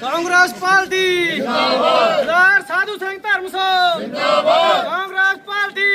Congress party. ਜਿੰਦਾਬਾਦ ਸਰਦਾਰ ਸਾਧੂ ਸਿੰਘ ਧਰਮਸੋਤ ਜਿੰਦਾਬਾਦ Congress party.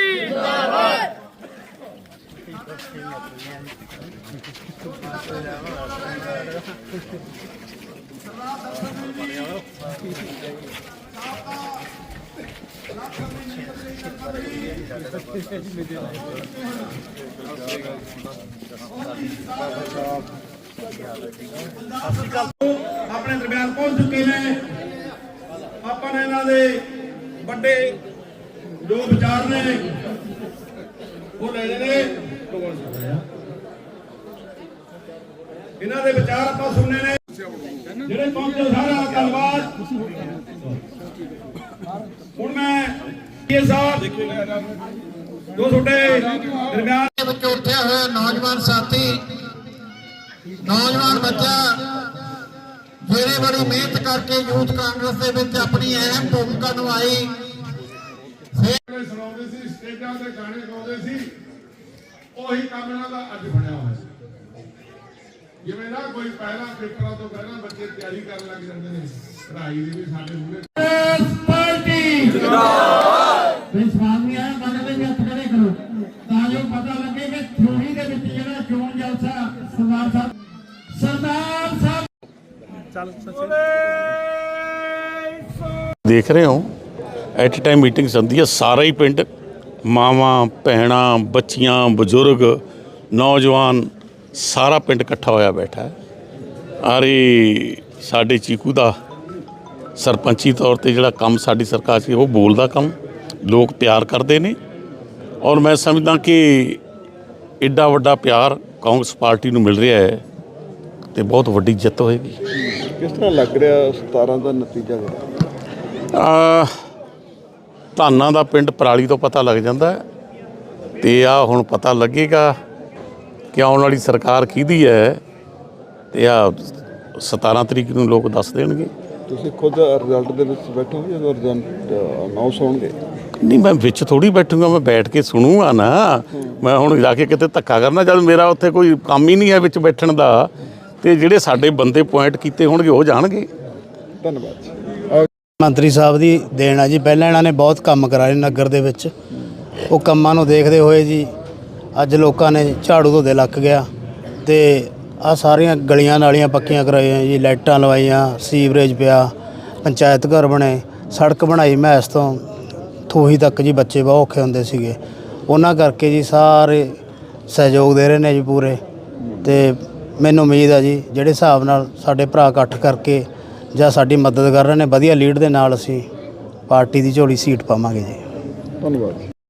ਆਪਣੇ ਦਰਮਿਆਨ ਪਹੁੰਚ ਚੁੱਕੇ ਨੇ। ਆਪਾਂ ਨੇ ਇਹਨਾਂ ਦੇ ਵੱਡੇ ਜੋ ਵਿਚਾਰ ਨੇ, ਉਹ ਲੈ ਨੇ। ਇਹਨਾਂ ਦੇ ਵਿਚਾਰ ਆਪਾਂ ਸੁਣਨੇ ਨੇ। ਜਿਹੜੇ ਪਹੁੰਚੇ ਸਾਰਾ ਧੰਨਵਾਦ ਹੁਣ ਮੈਂ ਇਹ ਸਾਹਿਬ ਜੋ ਤੁਹਾਡੇ ਦਰਮਿਆਨ ਵਿੱਚ ਉੱਠਿਆ ਹੋਇਆ ਨੌਜਵਾਨ ਸਾਥੀ ਨੌਜਵਾਨ ਬੱਚਾ ਜਿਹੜੇ ਬੜੀ ਮਿਹਨਤ ਕਰਕੇ ਯੂਥ ਕਾਂਗਰਸ ਦੇ ਵਿੱਚ ਆਪਣੀ ਅਹਿਮ ਭੂਮਿਕਾ ਨਿਭਾਈ। ਗਾਣੇ ਸੁਣਾਉਂਦੇ ਸੀ ਸਟੇਜਾਂ ਤੇ ਗਾਣੇ ਗਾਉਂਦੇ ਸੀ ਉਹੀ ਕੰਮ ਇਹਨਾਂ ਦਾ ਅੱਜ ਬਣਿਆ ਹੋਇਆ ਜਿਵੇਂ ਨਾ ਕੋਈ ਪਹਿਲਾਂ ਪੇਪਰਾਂ ਤੋਂ ਪਹਿਲਾਂ ਬੱਚੇ ਤਿਆਰੀ ਕਰਨ ਲੱਗ ਜਾਂਦੇ ਨੇ ਪੜ੍ਹਾਈ ਦੀ ਵੀ ਸਾਡੇ ਮੂਹਰੇ ਵਿਸ਼ਵਾਮੀਆਂ ਮਨ ਵਿੱਚ ਹੱਥ ਖੜੇ ਕਰੋ ਤਾਂ ਜੋ ਪਤਾ ਲੱਗੇ ਕਿ ਥੋੜੀ ਦੇ ਵਿੱਚ ਜਲਸਾ ਸਰਦਾਰ ਸਾਹਿਬ ਸਰਦਾਰ ਸਾਹਿਬ ਦੇਖ ਰਹੇ ਹੋ, ਐਟ ਟਾਈਮ ਮੀਟਿੰਗ ਹੁੰਦੀ ਹੈ, ਸਾਰਾ ਹੀ ਪਿੰਡ, ਮਾਵਾਂ, ਭੈਣਾਂ, ਬੱਚੀਆਂ, ਬਜ਼ੁਰਗ, ਨੌਜਵਾਨ, ਸਾਰਾ ਪਿੰਡ ਇਕੱਠਾ ਹੋਇਆ ਬੈਠਾ ਹੈ। ਆਰੇ ਸਾਡੇ ਚੀਕੂ ਦਾ ਸਰਪੰਚੀ ਤੌਰ ਤੇ ਜਿਹੜਾ ਕੰਮ ਸਾਡੀ ਸਰਕਾਰ ਸੀ, ਉਹ ਬੋਲਦਾ ਕੰਮ, ਲੋਕ ਪਿਆਰ ਕਰਦੇ ਨੇ। ਔਰ ਮੈਂ ਸਮਝਦਾ ਕਿ ਐਡਾ ਵੱਡਾ ਪਿਆਰ ਕਾਂਗਰਸ ਪਾਰਟੀ ਨੂੰ ਮਿਲ ਰਿਹਾ ਹੈ ਤੇ ਬਹੁਤ ਵੱਡੀ ਜਿੱਤ ਹੋਏਗੀ। ਕਿਸ ਤਰ੍ਹਾਂ ਲੱਗ ਰਿਹਾ 17 ਦਾ ਨਤੀਜਾ? ਆ ਧਾਨਾਂ ਦਾ ਪਿੰਡ ਪਰਾਲੀ ਤੋਂ ਪਤਾ ਲੱਗ ਜਾਂਦਾ ਤੇ ਆ ਹੁਣ ਪਤਾ ਲੱਗੇਗਾ ਕਿ ਆਉਣ ਵਾਲੀ ਸਰਕਾਰ ਕਿਹਦੀ ਹੈ ਤੇ ਆ 17 ਤਰੀਕ ਨੂੰ ਲੋਕ ਦੱਸ ਦੇਣਗੇ। ਤੁਸੀਂ ਖੁਦ ਰਿਜ਼ਲਟ ਦੇ ਵਿੱਚ ਬੈਠੋਗੇ ਜਦੋਂ ਰਿਜ਼ਲਟ ਅਨਾਉਂਸ ਹੋਣਗੇ? ਨਹੀਂ ਮੈਂ ਵਿੱਚ ਥੋੜੀ ਬੈਠੂਗਾ ਮੈਂ ਬੈਠ ਕੇ ਸੁਣੂਗਾ ਨਾ। ਮੈਂ ਹੁਣ ਜਾ ਕੇ ਕਿਤੇ ਧੱਕਾ ਕਰਨਾ ਜਦ ਮੇਰਾ ਉੱਥੇ ਕੋਈ ਕੰਮ ਹੀ ਨਹੀਂ ਹੈ ਵਿੱਚ ਬੈਠਣ ਦਾ ਤੇ ਜਿਹੜੇ ਸਾਡੇ ਬੰਦੇ ਪੁਆਇੰਟ ਕੀਤੇ ਹੋਣਗੇ ਉਹ ਜਾਣਗੇ। ਧੰਨਵਾਦ ਜੀ। ਮੰਤਰੀ ਸਾਹਿਬ ਦੀ ਦੇਣ ਆ ਜੀ। ਪਹਿਲਾਂ ਇਹਨਾਂ ਨੇ ਬਹੁਤ ਕੰਮ ਕਰਾਏ ਨਗਰ ਦੇ ਵਿੱਚ। ਉਹ ਕੰਮਾਂ ਨੂੰ ਦੇਖਦੇ ਹੋਏ ਜੀ ਅੱਜ ਲੋਕਾਂ ਨੇ ਝਾੜੂ ਧੋਦੇ ਲੱਕ ਗਿਆ ਤੇ ਆ ਸਾਰੀਆਂ ਗਲੀਆਂ ਨਾਲੀਆਂ ਪੱਕੀਆਂ ਕਰਾਈਆਂ ਜੀ ਲਾਈਟਾਂ ਲਵਾਈਆਂ ਸੀਵਰੇਜ ਪਿਆ ਪੰਚਾਇਤ ਘਰ ਬਣੇ ਸੜਕ ਬਣਾਈ ਮੈਸ ਤੋਂ ਥੂਹੀ ਤੱਕ ਜੀ ਬੱਚੇ ਬਹੁਤ ਔਖੇ ਹੁੰਦੇ ਸੀਗੇ। ਉਹਨਾਂ ਕਰਕੇ ਜੀ ਸਾਰੇ ਸਹਿਯੋਗ ਦੇ ਰਹੇ ਨੇ ਜੀ ਪੂਰੇ। ਤੇ ਮੈਨੂੰ ਉਮੀਦ ਆ ਜੀ, ਜਿਹੜੇ ਹਿਸਾਬ ਨਾਲ ਸਾਡੇ ਭਰਾ ਇਕੱਠ ਕਰਕੇ ਜਾਂ ਸਾਡੀ ਮਦਦ ਕਰ ਰਹੇ ਨੇ, ਵਧੀਆ ਲੀਡ ਦੇ ਨਾਲ ਅਸੀਂ ਪਾਰਟੀ ਦੀ ਝੋਲੀ ਸੀਟ ਪਾਵਾਂਗੇ ਜੀ। ਧੰਨਵਾਦ